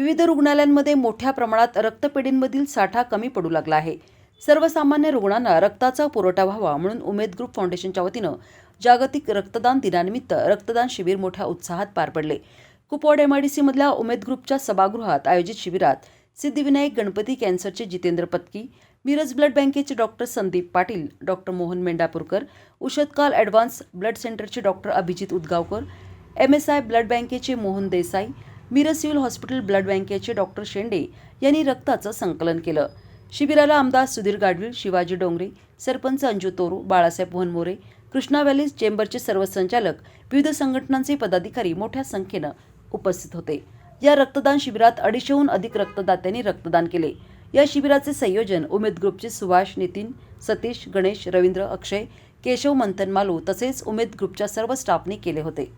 विविध रुग्णालयांमध्ये मोठ्या प्रमाणात रक्तपेढींमधील साठा कमी पडू लागला आहे. सर्वसामान्य रुग्णांना रक्ताचा पुरवठा व्हावा म्हणून उमेद ग्रुप फाउंडेशनच्या वतीनं जागतिक रक्तदान दिनानिमित्त रक्तदान शिबिर मोठ्या उत्साहात पार पडले. कुपवाड एमआयडीसीमधल्या उमेद ग्रुपच्या सभागृहात आयोजित शिबिरात सिद्धिविनायक गणपती कॅन्सरचे जितेंद्र पत्की मिरज ब्लड बँकेचे doctor Sandeep Patil doctor Mohan Mendhapurkar Ushahkal advance blood सेंटरचे doctor Abhijit Udgaonkar M S I blood बँकेचे Mohan Desai Miraj civil hospital blood बँकेचे डॉक्टर शेंडे यांनी रक्ताचं संकलन केलं. शिबिराला आमदार सुधीर गाडवीळ शिवाजी डोंगरे सरपंच अंजू तोरू बाळासाहेब मोहनमोरे कृष्णा व्हॅली चेंबरचे सर्व संचालक विविध संघटनांचे पदाधिकारी मोठ्या संख्येनं उपस्थित होते. या रक्तदान शिबिरात अडीचशेहून अधिक रक्तदात्यांनी रक्तदान केले. या शिबिराचे संयोजन उमेद ग्रुपचे सुभाष नितीन सतीश गणेश रवींद्र अक्षय केशव मंथन मालू तसेच उमेद ग्रुपच्या सर्व स्टाफने केले होते.